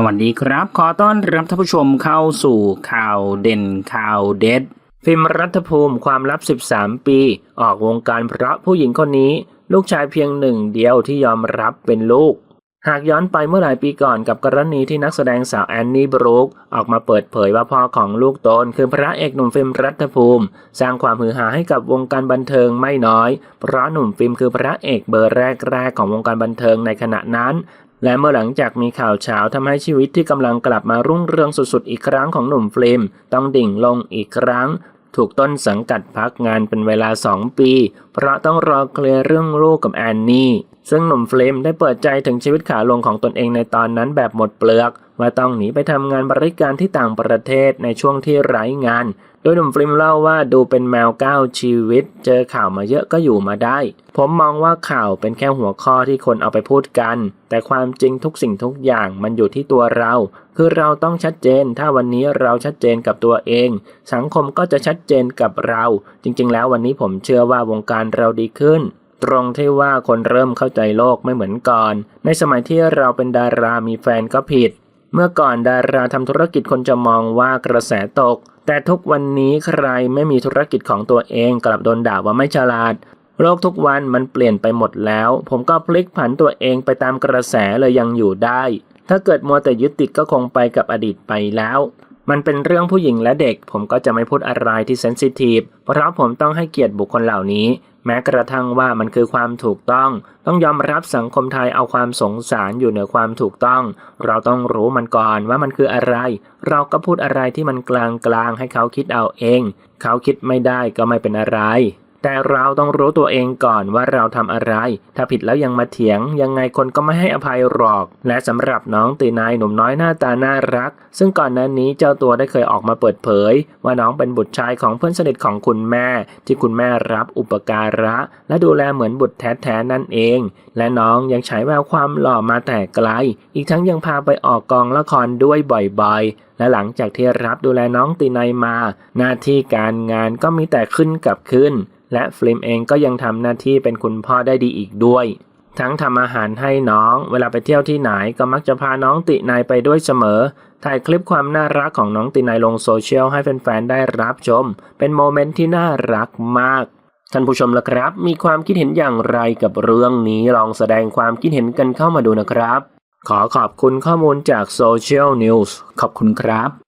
สวัสดีครับ ขอต้อนรับท่านผู้ชมเข้าสู่ข่าวเด่นข่าวเด็ด ฟิล์มรัฐภูมิความลับ 13 ปี ออกวงการเพราะผู้หญิงคนนี้ ลูกชายเพียงหนึ่งเดียวที่ยอมรับเป็นลูก หากย้อนไปเมื่อหลายปีก่อนกับกรณีที่นักแสดงสาวแอนนี่บรูคออกมาเปิดเผยว่าพ่อของลูกตนคือพระเอกหนุ่มฟิล์มรัฐภูมิ สร้างความฮือฮาให้กับวงการบันเทิงไม่น้อย เพราะหนุ่มฟิล์มคือพระเอกเบอร์แรกๆของวงการบันเทิงในขณะนั้น และเมื่อหลังจากมีข่าวเช้าทำให้ชีวิตที่กำลังกลับมารุ่งเรืองสุดๆอีกครั้งของหนุ่มเฟลมต้องดิ่งลงอีกครั้ง ถูกต้นสังกัดพักงานเป็นเวลา 2 ปี เพราะต้องรอเคลียร์เรื่องลูกกับแอนนี่ซึ่งหนุ่มเฟลมได้เปิดใจถึงชีวิตขาลงของตนเองในตอนนั้นแบบหมดเปลือกว่าต้องหนีไปทำงานบริการที่ต่างประเทศในช่วงที่ไร้งาน โดยหนุ่มฟล์มเล่าว่าดูเป็นแมวก้าวชีวิต เจอข่าวมาเยอะก็อยู่มาได้ ผมมองว่าข่าวเป็นแค่หัวข้อที่คนเอาไปพูดกัน แต่ความจริงทุกสิ่งทุกอย่างมันอยู่ที่ตัวเรา คือเราต้องชัดเจน ถ้าวันนี้เราชัดเจนกับตัวเอง สังคมก็จะชัดเจนกับเรา จริง ๆ แล้ววันนี้ผมเชื่อว่าวงการเราดีขึ้น ตรงที่ว่าคนเริ่มเข้าใจโลกไม่เหมือนก่อน ในสมัยที่เราเป็นดารามีแฟนก็ผิด เมื่อก่อนดาราทำธุรกิจคนจะมองว่ากระแสตก แต่ทุกวันนี้ใครไม่มีธุรกิจของตัวเองกลับโดนด่าว่าไม่ฉลาด โลกทุกวันมันเปลี่ยนไปหมดแล้ว ผมก็พลิกผันตัวเองไปตามกระแสเลยยังอยู่ได้ ถ้าเกิดมัวแต่ยึดติดก็คงไปกับอดีตไปแล้ว มันเป็นเรื่องผู้หญิงและเด็ก ผมก็จะไม่พูดอะไรที่เซนซิทีฟเพราะผมต้องให้เกียรติบุคคลเหล่านี้ แม้กระทั่งว่ามันคือความถูกต้อง ต้องยอมรับสังคมไทยเอาความสงสารอยู่เหนือความถูกต้อง เราต้องรู้มันก่อนว่ามันคืออะไร เราก็พูดอะไรที่มันกลางกลางๆให้เขาคิดเอาเอง เขาคิดไม่ได้ก็ไม่เป็นอะไร แต่เราต้องรู้ตัวเองก่อนว่าเราทำอะไร ถ้าผิดแล้วยังมาเถียง ยังไงคนก็ไม่ให้อภัยหรอก และสำหรับน้องตีนายหนุ่มน้อยหน้าตาน่ารัก ซึ่งก่อนหน้านี้เจ้าตัวได้เคยออกมาเปิดเผย ว่าน้องเป็นบุตรชายของเพื่อนสนิทของคุณแม่ ที่คุณแม่รับอุปการะ และดูแลเหมือนบุตรแท้ๆนั่นเอง และน้องยังฉายแววความหล่อมาแต่ไกล อีกทั้งยังพาไปออกกองละครด้วยบ่อยๆ และหลังจากที่รับดูแลน้องตีนายมา หน้าที่การงานก็มีแต่ขึ้นกับขึ้น และฟล์มเองก็ยังทำหน้าที่เป็นคุณพ่อได้ดีอีกด้วย ทั้งทำอาหารให้น้อง เวลาไปเที่ยวที่ไหนก็มักจะพาน้องตินายไปด้วยเสมอ ถ่ายคลิปความน่ารักของน้องตินายลงโซเชียลให้แฟนๆได้รับชม เป็นโมเมนต์ที่น่ารักมากท่านผู้ชมละครับ มีความคิดเห็นอย่างไรกับเรื่องนี้ลองแสดงความคิดเห็นกันเข้ามาดูนะครับ ขอขอบคุณข้อมูลจากโซเชียลนิวส์ขอบคุณครับ